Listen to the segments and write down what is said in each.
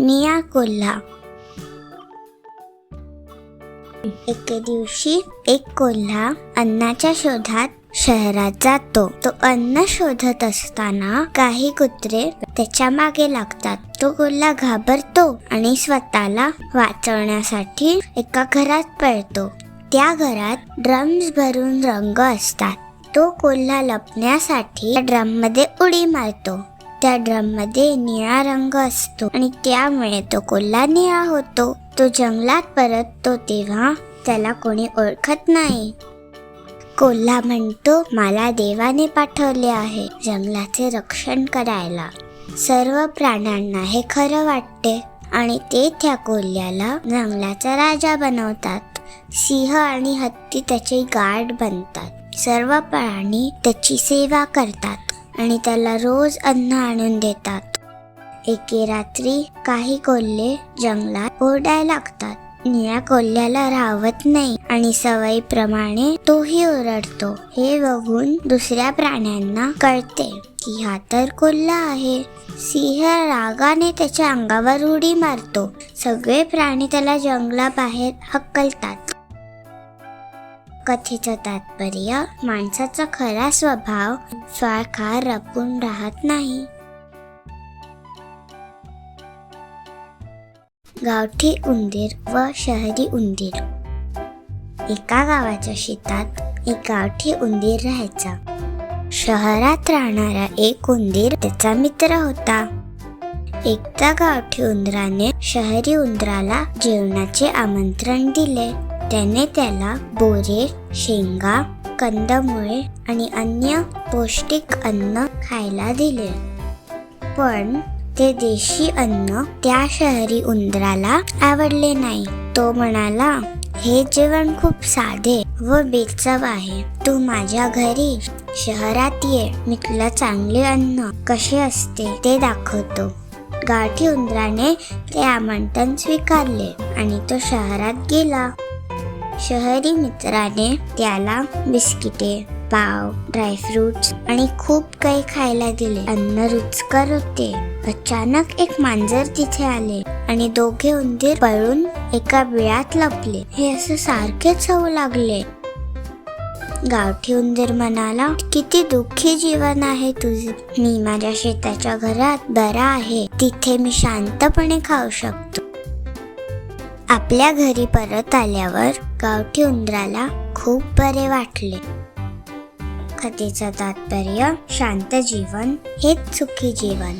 निया कोल्हा. एके दिवशी एक कोल्हा अन्नाच्या शोधात शहरात जातो. तो अन्न शोधत असताना काही कुत्रे त्याच्यामागे लागतात. तो कोल्हा घाबरतो आणि स्वतःला वाचवण्यासाठी एका घरात पळतो. त्या घरात ड्रम्स भरून रंग असतात. तो कोल्हा लपण्यासाठी ड्रममध्ये ड्रममध्ये उडी मारतो. त्या ड्रममध्ये निळा रंग असतो आणि त्यामुळे तो कोल्हा निळा होतो. तो जंगलात परततो तेव्हा त्याला कोणी ओळखत नाही. कोल्हा म्हणतो मला देवाने पाठवले आहे जंगलाचे रक्षण करायला. सर्व प्राण्यांना हे खरं वाटते. आणि ते त्या कोल्ह्याला जंगलाचा राजा बनवतात. सिंह आणि हत्ती त्याचे गार्ड बनतात. सर्व प्राणी त्याची सेवा करतात. आणि त्याला रोज अन्न आणून देतात. एके रात्री काही कोल्हे जंगलात ओरडायला लागतात. निळ्या कोल्ह्याला राहवत नाही आणि सवयीप्रमाणे तोही ओरडतो. हे बघून दुसऱ्या प्राण्यांना कळते की हा तर कोल्हा आहे. सिंह रागाने त्याच्या अंगावर उडी मारतो. सगळे प्राणी त्याला जंगलाबाहेर हक्कलतात कथेचं तात्पर्य माणसाचा खरा स्वभाव स्वारखा रपून राहत नाही. गावठी उंदीर व शहरी उंदीर. एका गावाच्या शेतात एक गावठी उंदीर राहायचा. शहरात राहणारा एक उंदीर त्याचा मित्र होता. एकदा गावठी उंदराने शहरी उंदराला जेवणाचे आमंत्रण दिले. त्याने त्याला बोरे शेंगा कंदमुळे आणि अन्य पौष्टिक अन्न खायला दिले. पण ते देशी अन्न त्या शहरी उंदराला आवडले नाही. तो म्हणाला हे जेवण खूप साधे व बेचव आहे. तू माझ्या घरी शहरात ये. मी तुला चांगले अन्न कसे असते ते दाखवतो. गाठी उंदराने ते आमंत्रण स्वीकारले आणि तो शहरात गेला. शहरी मित्राने त्याला बिस्किटे पाव ड्रायफ्रुट्स आणि खूप काही खायला दिले. अन्न रुचकर होते. अचानक एक मांजर तिथे आले आणि दोघे उंदीर पळून एका बिळात लपले. हे असं सारखेच होऊ लागले. गावठी उंदीर म्हणाला किती दुःखी जीवन आहे तुझे. मी माझ्या शेताच्या घरात बरा आहे. तिथे मी शांतपणे खाऊ शकतो. आपल्या घरी परत आल्यावर गावठी उंदराला खूप बरे वाटले. कथेचं तात्पर्य शांत जीवन हेच सुखी जीवन.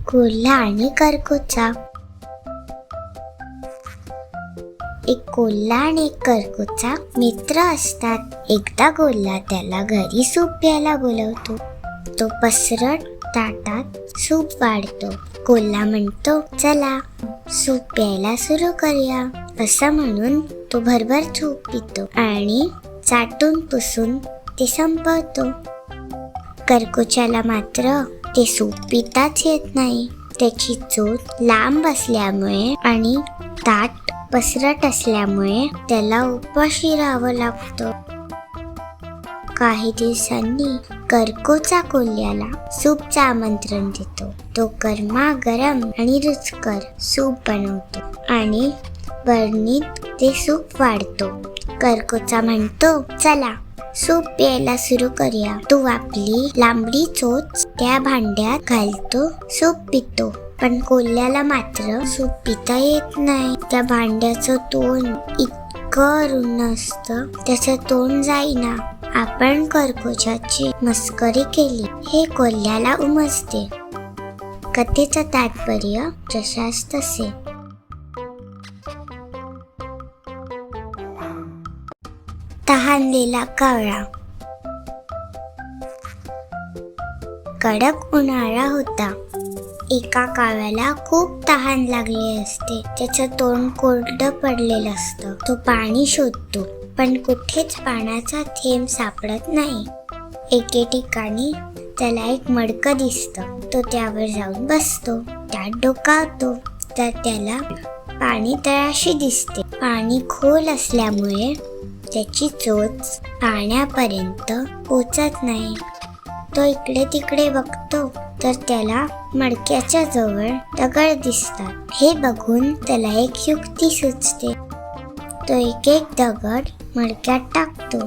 कोल्हा आणि करकोचा. एक कोल्हा आणि एक करकोचा मित्र असतात. एकदा कोल्हा त्याला घरी सूप प्यायला बोलवतो. तो पसरट ताटात सूप वाढतो. कोल्हा म्हणतो चला सूप प्यायला सुरू करूया. असं म्हणून तो भरभर सूप पितो आणि चाटून पुसून ते संपवतो. करकोच्याला मात्र ते सूप पिताच येत नाही. त्याची चोच लांब असल्यामुळे आणि ताट पसरट असल्यामुळे त्याला उपाशी राहावं लागतं. काही दिवसांनी कर्कोचा कोल्ह्याला सूपचं आमंत्रण देतो. तो गरमा गरम आणि रुचकर सूप बनवतो आणि बरणीत ते सूप वाढतो. कर्कोचा म्हणतो चला सूप प्यायला सुरू करूया. तू आपली लांबडी चोच त्या भांड्यात घालतो सूप पितो. पण कोल्ह्याला मात्र सूप पिता येत नाही. त्या भांड्याचं तोंड इतकं रुण असतं त्याचं तोंड जाईना. आपण कर्कोचाची मस्करी केली. हे कोल्ह्याला उमजते. कथेचं तात्पर्य जशास तसे. तहानलेला कावळा. कडक उन्हाळा होता. एका कावळ्याला खूप तहान लागली असते. त्याचं तोंड कोरडं पडलेलं असतं. तो पाणी शोधतो. पण कुठेच पाण्याचा थेंब सापडत नाही. एके ठिकाणी त्याला एक मडकं दिसतं. तो त्यावर जाऊन बसतो. त्यात डोकावतो. तर त्याला पाणी तळाशी दिसते. पाणी खोल असल्यामुळे त्याची चोच पाण्यापर्यंत पोचत नाही. तो इकडे तिकडे बघतो. तर त्याला मडक्याच्या जवळ दगड दिसतात. हे बघून त्याला एक युक्ती सुचते. तो एक एक दगड मडक्यात टाकतो.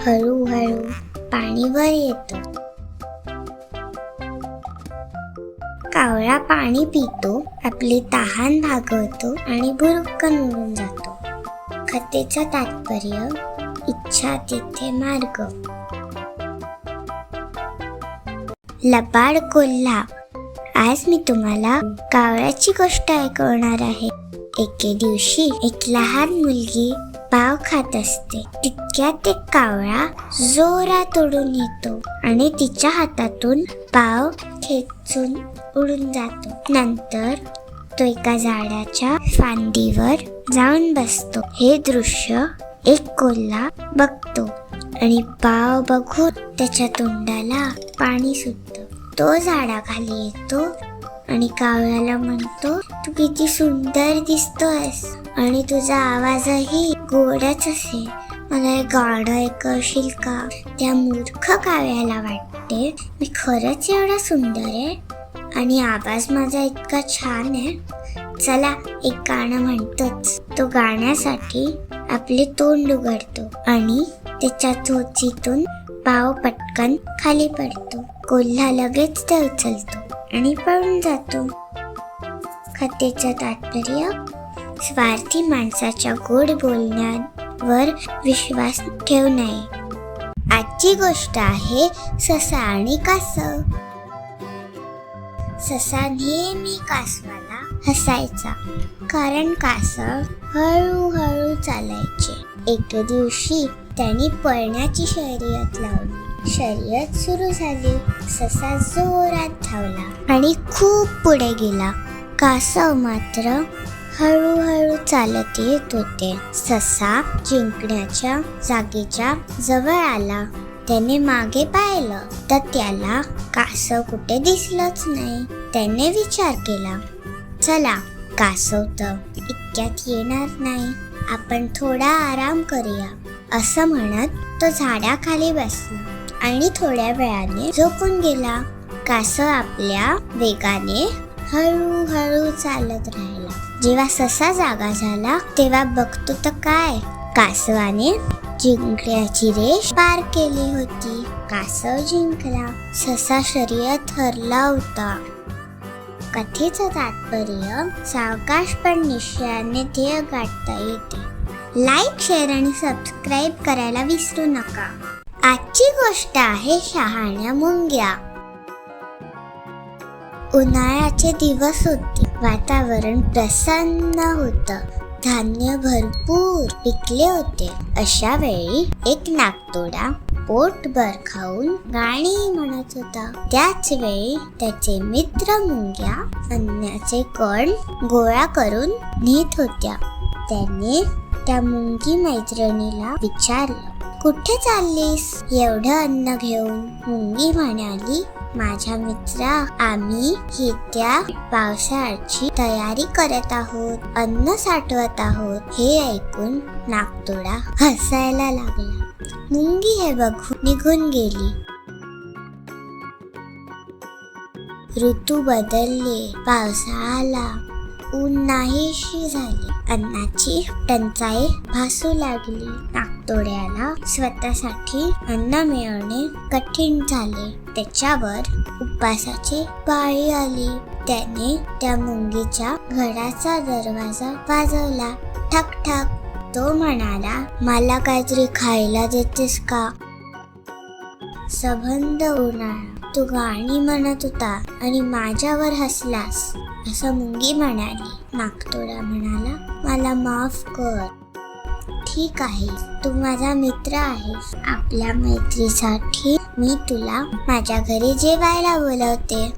हळूहळू पाणी वर येतो. कावळा पाणी पितो आपली तहान भागवतो आणि भुरुक्कन उडून जातो. कथेचं तात्पर्य इच्छा तिथे मार्ग. लबाड कोल्हा आज मी तुम्हाला कावळ्याची गोष्ट ऐकवणार आहे. एके दिवशी एक लहान मुलगी पाव खात असते. तितक्यात एक कावळा जोरात उडून येतो आणि तिच्या हातातून पाव खेचून उडून जातो. नंतर तो एका झाडाच्या फांदीवर जाऊन बसतो. हे दृश्य एक कोल्हा बघतो आणि पाव बघून त्याच्या तोंडाला पाणी सुटत. तो झाडाखाली येतो आणि कावळ्याला म्हणतो तू किती सुंदर दिसतोस आणि तुझा आवाजही गोडच असेल. मला हे गाणं ऐकवशील का? त्या मूर्ख काव्याला वाटते मी खरंच एवढा सुंदर आहे आणि आवाज माझा इतका छान आहे. चला एक गाणं म्हणतोच. तो गाण्यासाठी आपले तोंड उघडतो आणि त्याच्या चोचीतून पाव पटकन खाली पडतो. कोल्हा लगेच ते उचलतो आणि पळून जातो. कथेचं तात्पर्य स्वार्थी माणसाच्या गोड बोलण्यावर विश्वास ठेवू नये आजची गोष्ट आहे ससा आणि कासव. ससा नेहमी कासवाला हसायचा कारण कासव हळूहळू चालायचे. एके दिवशी त्यांनी पळण्याची शर्यत लावली. शर्यत सुरू झाली. ससा जोरात धावला आणि खूप पुढे गेला. कासव मात्र हळूहळू चालत येत होते. ससा जिंकण्याच्या जागेच्या जवळ आला. त्याने मागे पाहिलं तर त्याला कासव कुठे दिसलंच नाही. त्याने विचार केला चला कासव तर इतक्यात येणार नाही. आपण थोडा आराम करूया. असं म्हणत तो झाडाखाली बसला आणि थोड्या वेळाने झोपून गेला. कासव आपल्या वेगाने हळूहळू चालत राहिला. जेव्हा ससा जागा झाला तेव्हा बघतो तर काय? कासवाने जिंकण्याची रेष पार केली होती. कासव जिंकला. ससा शर्यत हरला होता. कथेचं तात्पर्य सावकाश पण निश्चयाने ध्येय गाठता येते. लाईक शेअर आणि सबस्क्राईब करायला विसरू नका. आजची गोष्ट आहे शहाण्या मुंग्या. उन्हाळ्याचे दिवस होते. वातावरण प्रसन्न होतं. धान्य भरपूर पिकले होते. अशा वेळी एक नागतोडा पोटभर खाऊन गाणी म्हणत होता. त्याच वेळी त्याचे मित्र मुंग्या अन्नाचे कण गोळा करून नेत होत्या. त्याने त्या मुंगी मैत्रिणीला विचारलं कुठे चाललीस? एवढं अन्न घेऊन मुंगी म्हणाली माझ्या मित्रा आम्ही येत्या पावसाळ्याची तयारी करत आहोत अन्न साठवत आहोत हे ऐकून नागतोडा हसायला लागला. मुंगी हे बघून निघून गेली. ऋतू बदलले पावसाळा आला ऊन नाहीशी झाली. अन्नाची टंचाई भासू लागली. नागतोड्याला स्वतःसाठी अन्न मिळवणे कठीण झाले. त्याच्यावर उपासाची पाळी आली. त्याने त्या मुंगीच्या घराचा दरवाजा वाजवला. ठक ठक. तो म्हणाला मला काहीतरी खायला देतेस का? सबंध उन्हाळा. तू गाणी म्हणत होता आणि माझ्यावर हसलास. असं मुंगी म्हणाली. नागतोडा म्हणाला मला माफ कर. ठीक आहे तू माझा मित्र आहेस. आपल्या मैत्रीसाठी मी तुला माझ्या घरी जेवायला बोलवते.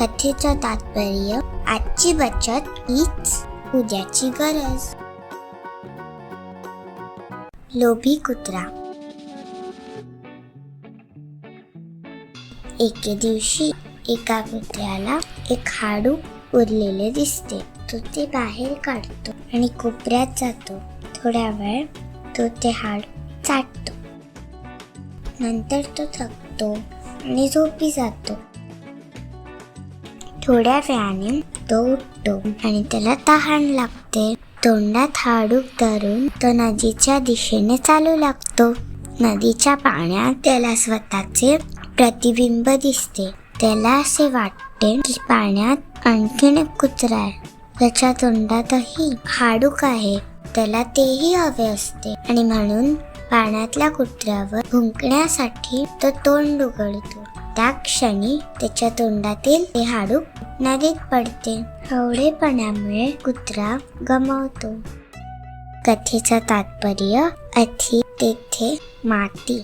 कथेचं तात्पर्य आजची बचत हीच उद्याची गरज. लोभी कुत्रा. एके दिवशी एका कुत्र्याला एक हाडू उरलेले दिसते. तो ते बाहेर काढतो आणि कोपऱ्यात जातो. थोड्या वेळ तो ते हाड चाटतो. नंतर तो थकतो आणि झोपी जातो. थोड्या वेळाने तो उठतो आणि त्याला तहान लागते. तोंडात हाडूक धरून तो नदीच्या दिशेने चालू लागतो. नदीच्या पाण्यात त्याला स्वतःचे प्रतिबिंब दिसते. त्याला असे वाटते की पाण्यात आणखीन एक कुत्रा आहे. त्याच्या तोंडातही हाडूक आहे. त्याला तेही हवे असते. आणि म्हणून पाण्यातल्या कुत्र्यावर भुंकण्यासाठी तो तोंड उघडतो. त्या क्षणी त्याच्या तोंडातील ते हाडूक नदीत पडते. हवळेपणामुळे कुत्रा गमावतो. कथेचा तात्पर्य अथी तेथे माती.